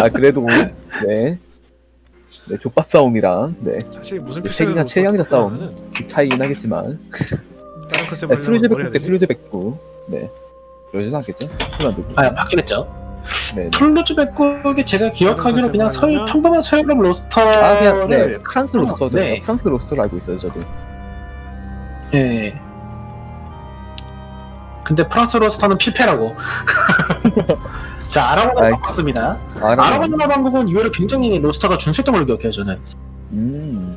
아 그래도 네. 네, 족밥 싸움이랑 네, 사실 무슨 네, 표시를 최강자- 싸움. 그 차이긴 하겠지만 다른 컨셉 네, 트루즈 백구 대 되지? 트루즈 백구 네 그러진 않겠죠? 아 바뀌겠죠. 네, 네. 툴루즈 백국이 제가 기억하기로 그냥 서? 평범한 서유럽 로스터를 아 그냥 네 프랑스 로스터도 네. 프랑스 로스터로 알고 있어요 저도 예. 근데 프랑스 로스터는 필패라고. 자 아라곤을 아이. 바꿨습니다. 아라 아라곤 연합왕국은 이외로 굉장히 로스터가 준수했던 걸로 기억해요 저는. 음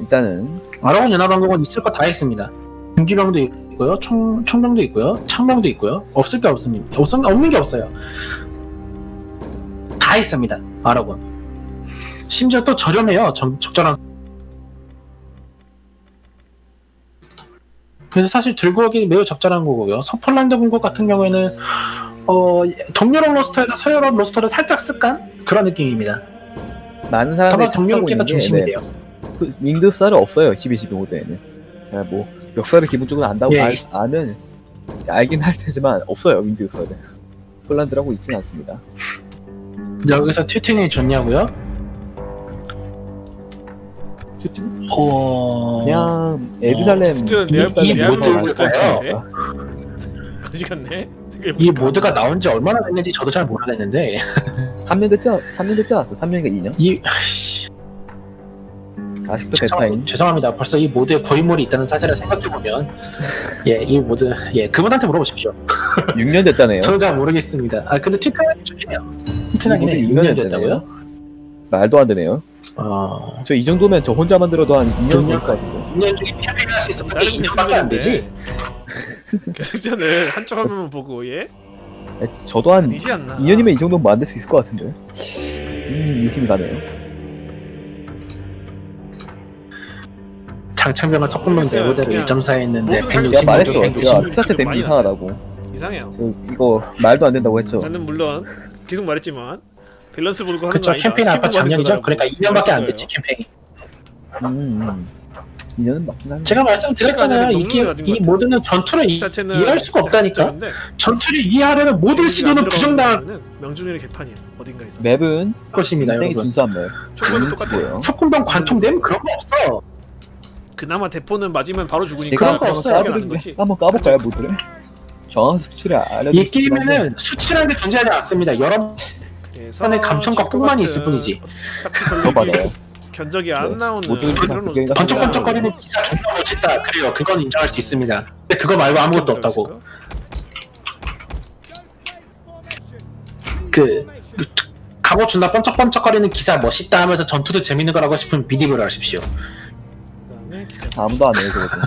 일단은 아라곤 연합왕국은 있을 거다 있습니다. 군기병도 있고요, 총 총병도 있고요, 창병도 있고요. 없을 게 없습니다. 없, 없는 게 없어요. 다 있습니다. 아라곤. 심지어 또 저렴해요. 정- 적절한. 그래서 사실 들고 오기 매우 적절한 거고요. 서폴란드 군국 같은 경우에는 어 동유럽 로스터에다 서유럽 로스터를 살짝 습관 그런 느낌입니다. 많은 다만 사람들이 동유럽계가 중심이에요. 네, 그 윈드사를 없어요 12, 15대에는 뭐 역사를 기본적으로 안다고 예. 알, 아는 알긴 할 테지만 없어요 윈드사를 폴란드라고 있진 않습니다 여기서 튜팅이 좋냐고요? 큐티? 어... 그냥 에르살렘 진짜 이- 내 이. 거지 같네. 이 모드가 나온 지 얼마나 됐는지 저도 잘 모르겠는데 3년 됐죠? 3년 됐지 않았어? 3년인가 2년? 이 아직도 죄송, 베타인 죄송합니다. 벌써 이 모드에 고인물이 있다는 사실을 생각해 보면 예 이 모드 예 그분한테 물어보십시오. 6년 됐다네요 저는 잘 모르겠습니다. 아 근데 튜팅은 좋네요. 이 튜팅은 모드 6년 6년 됐다고요? 말도 안 되네요 어저이 정도면 저 혼자 만 들어도 한 2년 정말? 될것 같아요 6년 중에 캠페인 할수 있었던 게 나름 2년밖에 안 되지. 계속전을 한쪽 화면만 보고 예 에, 저도 한 아니지 않나. 2년이면 이 정도면 만들 수 있을 것 같은데 음 의심이 가네요 장창병과 모르겠어요. 대부대로 그냥 1.4에 있는데 모두 160, 내가 말했어 160, 제가 160. 투자체 때문에 많이 이상하다고 이상해요. 저 이거 말도 안 된다고 했죠 나는 물론 계속 말했지만 밸런스 보고 하는 그쵸 거 아니다. 캠페인 아까 작년이죠? 그러니까 거라고 2년밖에 안. 됐지 캠페인이. 음, 음. 2년은 맞긴 한데 제가 말씀드렸잖아요. 시간이 이, 게, 너무 이 모드는 전투를 이, 이해할 수가 없다니까. 전투를 이해하려는 모든 시도는 부정당할 는 명중률의 개판이야 어딘가에서. 맵은 것입니다, 굉장히 여러분. 준수한 맵 총과도 똑같아요. 뭐예요? 석군병 관통되면 그런 거 없어. 그나마 대포는 맞으면 바로 죽으니까 그런 거 없어요. 거지. 한번 까볼까요 모드를? 정확한 수치를 알려주시긴 이 게임에는 수치라는 게 존재하지 않습니다. 여러분 그래서 감성과 폭만이 같은 있을 뿐이지. 그거 별로 맞아요 견적이 네. 안 나오는 모든 그런 로스터. 번쩍번쩍거리는 기사 존나 멋있다. 그래요. 그건 인정할 수 있습니다. 근데 그거 말고 아무것도 없다고. 그, 그 갑옷 존나 번쩍번쩍거리는 기사 멋있다 하면서 전투도 재밌는 거라고 싶으면 비디브를 하십시오. 그다음에 아무도 안 해요 그거는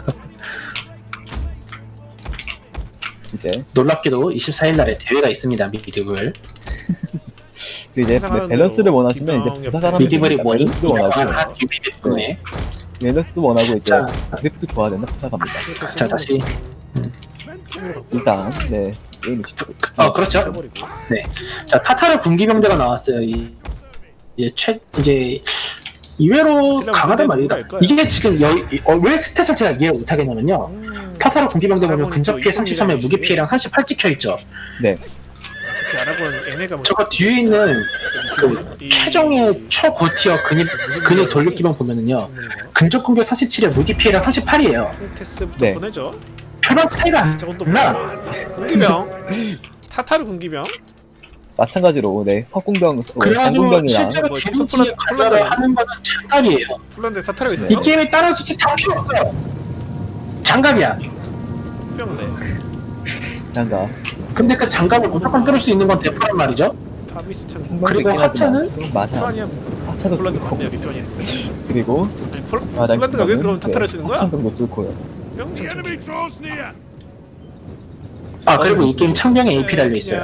이제 놀랍게도 24일 날에 대회가 있습니다. 미디블. 그 이제 밸런스를 원하시면 이제 부사관 하면 미디블이 됩니다. 뭐니? 밸런스도 원하고 아, 때문에. 밸런스도 원하고 이제 자, 그래프도 좋아야 된다 부사관입니다 자 다시. 일단 네 게임을 시작 어 그렇죠. 해버리고 자 타타르 군기병대가 나왔어요. 이, 이제 최 이제 이외로 강하단 말이다. 이게 지금 여, 이- 어, 왜 스탯을 제가 이해 못하겠냐면요. 음, 타타르 군기병대 보면 아라곤이 근접 또 피해 이동이라는 33에 무기 피해량 38 찍혀 있죠. 알아본 얘네가 뭐 저거 뒤에 있는 그 이- 최정의 초고티어 근입 근입 돌격기병 보면은요. 근접 공격 47에 무기 피해량 38이에요. 테스트부터 네. 보내죠. 표본 차이가 안 저건 또 나. 군기병 타타르 군기병 마찬가지로 네 석궁병 어, 그래가지고 장군병이랑 실제로 뭐 개인치에 관련을 폴란드 하는 거는 장갑이에요. 폴란드에 타타르가 이 있었어. 게임에 다른 수치 다 필요 없어요. 장갑이야. 병네 장가 근데 그 장갑을 무조건 끌을 수 있는 건 대포란 말이죠. 그리고 있긴 하차는? 좀 리투아니아 하차도 폴란드 뚫고 맞네요 리투아니아. 그리고 아니, 폴, 아, 난 폴란드가 왜 그럼 타타르 네, 치는 거야? 합창병도 뚫고요 병 The enemy draws near. 아 그리고 이 게임 창병에 AP 달려 있어요.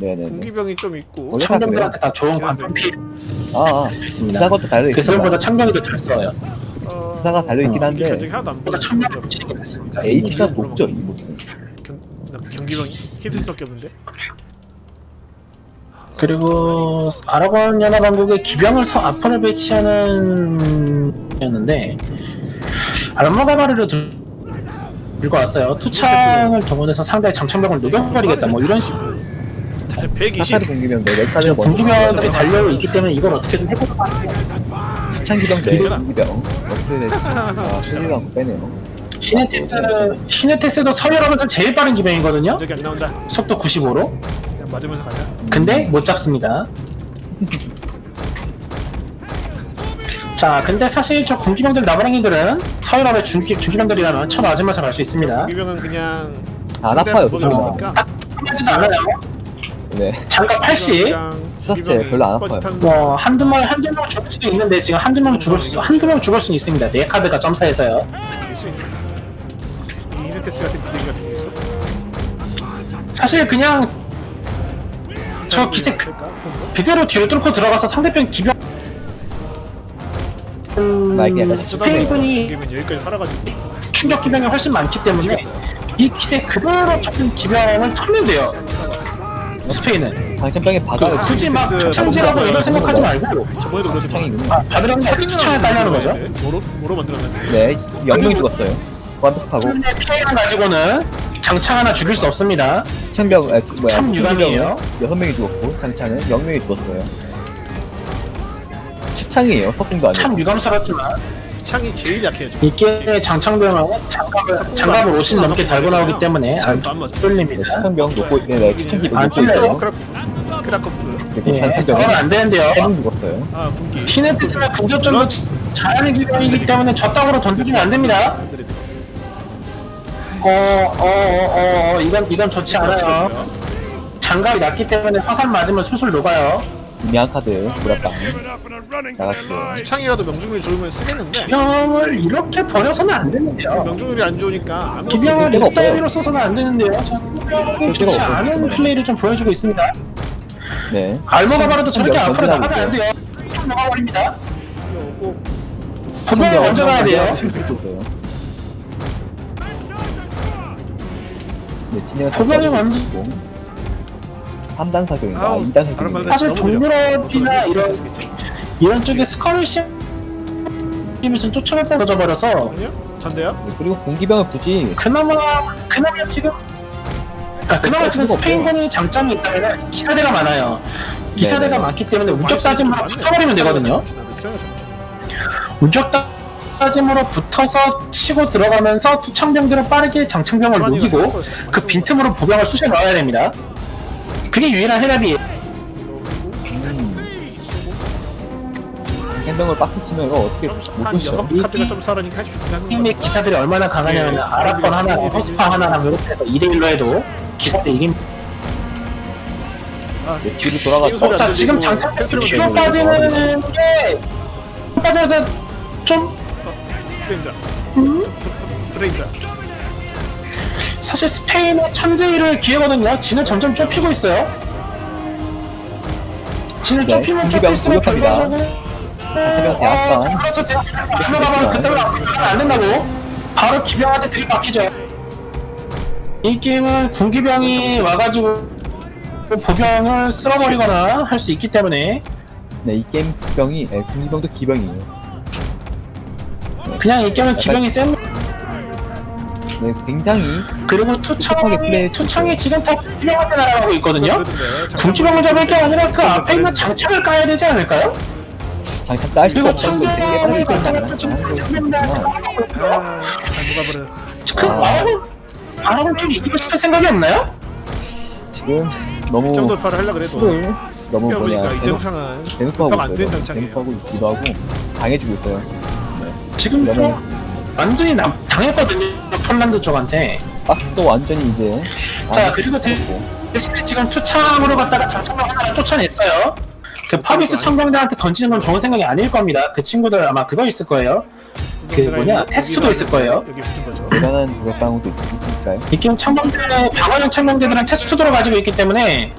네네네 군기병이 좀 있고 원래 창병들한테 다 좋은 관통 피 아아 있습니다. 부사관도 달려 있습니다 그래서보다 창병이 더 잘 써요. 어, 부사가 달려 있긴 어, 한데 견적이 하나도 안 보다 보여. 창병을 붙이는 게 낫습니다. AP가 높죠 이 모드 경기병이 힌트 수밖에 없는데. 그리고 아라곤 연합 왕국의 기병을 서 앞으로 배치하는 였는데 알마가바르를 들- 들고 왔어요. 투창을 동원해서 상대의 장창병을 녹여버리겠다. 뭐 이런 식으로 120. 사카르 공기병들 레카드가 먼저 군기병들이 달려 있기 때문에 이걸 어떻게든 해보고 추천기병들 괜찮아. 공기병 어떻게 될지 아 실리랑 빼네요 시네테스 시네테스도 서열하면서 제일 빠른 기병이거든요. 저기 안 나온다. 속도 95로. 그냥 맞으면서 가자. 근데 못 잡습니다. 자, 근데 사실 저 군기병들 나부랭이들은 서열업의 중기, 중기병들이라면 쳐 맞으면서 갈 수 있습니다. 기병은 그냥 안 아파요 없으니까 하지도 않아요. 네 장갑 80. 수사체 별로 안 아파요. 뭐 한두 명 한두 명 죽을 수도 있는데 지금 한두 명 죽을 수 한두 명 죽을 수는 있습니다. 네 카드가 점사해서요. 이 히르테스 같은 비둘기 같은 게 있어. 사실 그냥 저 기세 그- 그대로 뒤로 뚫고 들어가서 상대편 기병 음, 스페인군이 기면 여기까지 살아가지고 충격 기병이 훨씬 많기 때문에 이 기세 그대로 잡힌 기병을 털면 돼요. 스페인은 당첨병에 받아요 그- 굳이 막 초창지라고. 이런 생각하지 말고 저번에도 그러지 마. 아, 받으려면 추천을 달라는 거죠. 뭐로 뭐로 만들었는데? 네 영명이 죽었어요 완벽하고 근데 피해만 가지고는 장창 하나 죽일 수 없습니다. 추천병 아, 뭐야 참 유감이에요. 여섯 명이 죽었고 장창은 영 명이 죽었어요 추창이에요 석궁도 아니고 참 유감스럽지만 창이 제일 약해요 지금. 이게 장창병은 장갑을 장갑을 50 넘게 달고 나오기 때문에 안. 뚫립니다. 추천병 놓고 네 추천기병 안 놓고 뚫려요. 있어요 크라프 크라커프. 그리고 예, 저건 장창병은 안 되는데요. 세명 죽었어요 아 분기. 시네트스가 근접전도 잘하는 기병이기 때문에 저 땅으로 던져주면 안 됩니다. 어, 어, 어, 어, 이건 이건 좋지 않아요. 장갑이 낮기 때문에 화살 맞으면 술술 녹아요. 미안 카드 무라빵 나갔어요 창이라도 명중률 좋으면 쓰겠는데 기병을 이렇게 버려서는 안 되는데요. 명중률이 안 좋으니까 기병을 없어요. 이따위로 써서는 안 되는데요. 저 기병이 좋지 없어요. 않은 플레이를 좀 보여주고 있습니다. 네 알모가 바로도 저렇게 좀 앞으로 나가면 안 돼요. 쭉 나가버립니다. 없고 부부에 먼저 가야 돼요. 네, 진영 도경이 먼저- 3단 사격인가? 아우, 2단 다른 사격인가? 말들 사실 너무 느려. 이런 이런 쪽에 스컬을 씌우면서 쫓아갈 때 져버려서 아니요? 전데요? 네, 그리고 공기병을 굳이 그나마 그나마 지금 아, 그나마 지금 스페인군이 장점이 있다면 기사대가 많아요. 기사대가 네네. 많기 때문에 운적 따짐으로 붙어버리면 되거든요. 운적 따 짐으로 붙어서 치고 들어가면서 투창병들은 빠르게 장창병을 녹이고 그 빈틈으로 보병을 쑤셔 넣어야 됩니다. 그게 유일한 해답이에요. 행동을 빡세 치면 이거 어떻게 못 한 붙여? 여섯 카드가 좀 할수 있긴 하는 팀의 거 기사들이 얼마나 강하냐면 아랍권 하나, 호스파 하나랑 이렇게 해서 2대1로 해도 기사들 이깁니다. 네, 뒤로 돌아가서 소리 안 자, 지금 들리고 장창 캔슬을 뒤로. 빠지는 게 빠져서 좀 브레인다 음? 브레인다 사실 스페인의 천재일의 기회거든요. 진을 점점 좁히고 있어요. 진을 네, 좁히면 공기병 좁힐수록 공격합니다. 결과적으로 그렇죠. 가면 그때로 안 된다고. 바로 기병한테 들이박히죠. 이 게임은 군기병이 와가지고 보병을 쓸어버리거나 할 수 있기 때문에 네, 이 게임 기병이 네, 공기병도 기병이에요. 그냥 이 게임은 기병이 센 네, 굉장히 그리고 똑똑하게 플레이 투청이 투청이 지금 다 군기병한테 날아가고 있거든요. 군기병을 잡을 게 아니라 그 앞에 있는 장착을 까야 되지 않을까요? 장착 딸 수도 그리고 없을 수 있는 게 청경을 사실 갖다가. 또 지금 하는 잡는다. 아 누가 버려 그 아. 아랍은 좀 이기고 싶은 생각이 없나요? 지금 너무 이 정도 팔을 하려 그래도 너무 뭐냐 보니까 대놓- 이정상은 대놓고 하고 안 있어요. 장창이에요 대놓고 하고 있기도 하고 당해주고 있어요. 지금 좀 완전히 남, 당했거든요 폴란드 쪽한테. 박스도 완전히 이제 자, 안 그리고 대-. 대신에 지금 투창으로 갔다가 장창병 하나를 쫓아냈어요. 그 파비스 청병대한테 던지는 건 좋은 생각이 아닐 겁니다. 그 친구들 아마 그거 있을 거예요. 그 뭐냐, 테스트도 있을 거예요. 여기 붙은 거죠. 대단한 그것방도 있으니까요. 이 게임 청병대 방어형 청병대들은 테스트도를 가지고 있기 때문에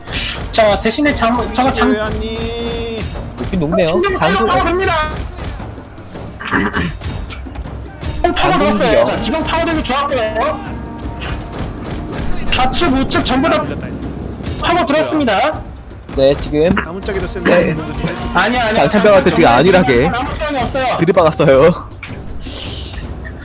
자 대신에 장, 저가 장 왜안니 높긴 높네요. 충격 장수 사용 파고듭니다 파고들었어요. 장군이요. 자 기병 파고들면 좋았고요. 좌측 우측 전부 다 걸렸다 파고 들었습니다. 네 지금. 나무짝에서 쓸 네. 아니야 아니야 장창병한테 되게 안일하게. 아무 소용이 없어요. 들이박았어요.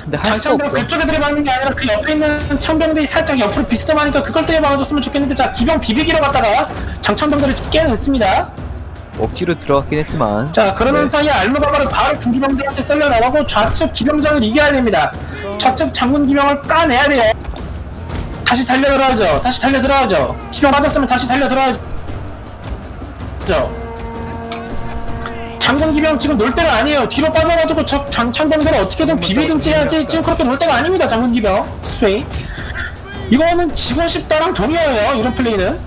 근데 할 수가 장창병. 그쪽에 들이박는 게 아니라 그 옆에 있는 청병들이 살짝 옆으로 비스듬하니까 그걸 때려 박아줬으면 좋겠는데 자 기병 비비기로 갔다가 장창병들을 깨냈습니다 억지로 들어갔긴 했지만. 자 그러는 네. 사이에 알무바바를 바로 군기병들한테 썰려 나가고 좌측 기병장을 이겨야 됩니다. 좌측 장군 기병을 까내야 돼요. 다시 달려 들어가죠. 다시 달려 들어가죠. 기병 맞았으면 다시 달려 들어가죠. 장군 기병 지금 놀 때가 아니에요. 뒤로 빠져가지고 저 장창병들을 어떻게든 비비든지 해야지 지금 그렇게 놀 때가 아닙니다 장군 기병. 스페인. 이거는 지고 싶다랑 동의해요 이런 플레이는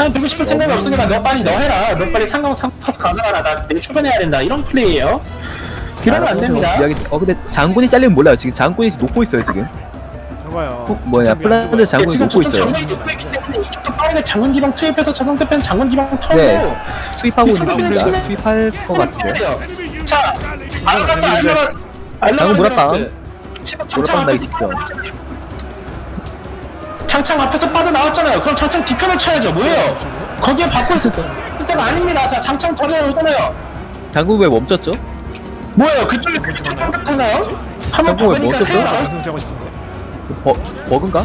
난 되고 싶을 생각이 없으니까 너 빨리 너 해라 너 빨리 상강 상 파스 가져가라 나 내일 출근해야 된다 이런 플레이예요 이러면 안 됩니다 이야기, 어 근데 장군이 잘리면 몰라요. 지금 장군이 녹고 있어요 지금. 어, 뭐냐 안 플란드 죽어요. 예, 장군이 지금 녹고 저쪽 있어요. 장군이 놓고 있기 때문에 이쪽도 빠르게 장군 기병 투입해서 저 상대편 장군 기병 털고 네. 투입하고 이 있는 상대편은 겁니다. 지금 투입할 것 같은데. 돼요 자 장군. 알려라 지금 창창 몰았다, 앞에 이 직전. 창창 앞에서 빠져나왔잖아요 그럼 창창 뒤편을 쳐야죠 뭐예요 거기에 받고 있을 때가 아닙니다 자 창창 털려 오잖아요 장군 왜 멈췄죠? 뭐예요 그쪽에 그쪽 같았나요? 한번 장군 왜 박으니까 멈췄어요? 나올 무슨 하고 싶은데. 버, 버그인가?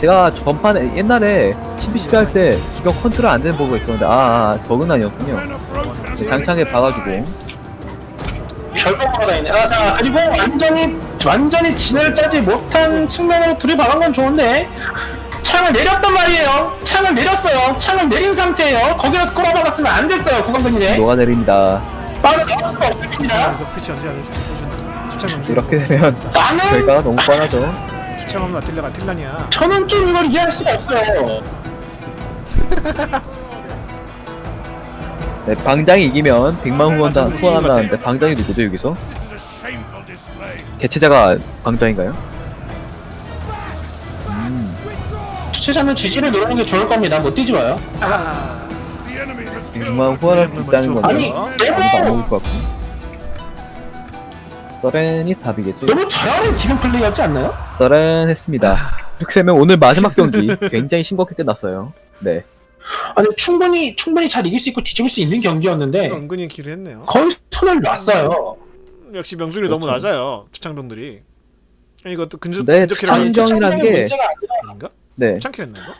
제가 전판에 옛날에 12, 할때 기병 컨트롤 안 되는 버그가 있었는데 아, 아 버그는 아니었군요 장창에 봐가지고 결과가 다 있네. 아, 자, 그리고 완전히, 완전히 진을 짜지 못한 측면으로 둘이 박은 건 좋은데, 창을 내렸단 말이에요. 창을 내렸어요. 창을 내린 상태예요. 거기다 꼬라박았으면 안 됐어요, 구강근이네. 녹아 내립니다 빠르 나올 수가 없습니다. 이거 피치 언제 하는 주창 이렇게 되면 나는, 결과가 너무 뻔하죠 주창하면 아틀레가 아틀란이야. 저는 좀 이걸 이해할 수가 없어요. 네, 방장이 이기면 100만 후원단 장군 후원한다는데 방장이 누구죠 여기서? 개최자가 방장인가요? 음, 주최자는 지지를 누르는 게 좋을 겁니다. 못 뛰지 마요. 아, 100만 후원할 수 있다는 건데 아니, 아무도 안 먹을 것 같고 서렌이 답이겠죠? 너무 잘하는 기본 플레이였지 않나요? 서렌 했습니다 이렇게 되면 오늘 마지막 경기 굉장히 싱겁게 끝났어요 네 아니, 충분히, 충분히 잘 이길 수 있고 뒤집을 수 있는 경기였는데, 은근히 길을 했네요. 거의 손을 놨어요. 역시 명술이 너무 낮아요. 주창병들이. 아니 이것도 근접 네, 근접키를 하는 게- 문제가 아니라 아닌가? 네. 창킬 했나 이거?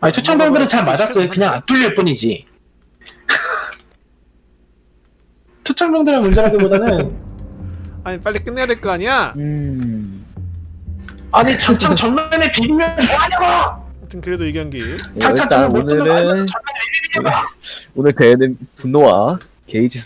아니 투창병들은 잘 맞았어요. 그냥 안 뚫릴 뿐이지. 투창병들의 문제라기보다는 아니 빨리 끝내야 될 거 아니야? 음... 아니 장창 정면에 비비면 뭐하냐고! 아무튼 그래도 이 경기 네, 장창 일단 정면 못 뚫는 거 오늘은 정면에 왜 비비냐고! 오늘 그애는 분노와 게이지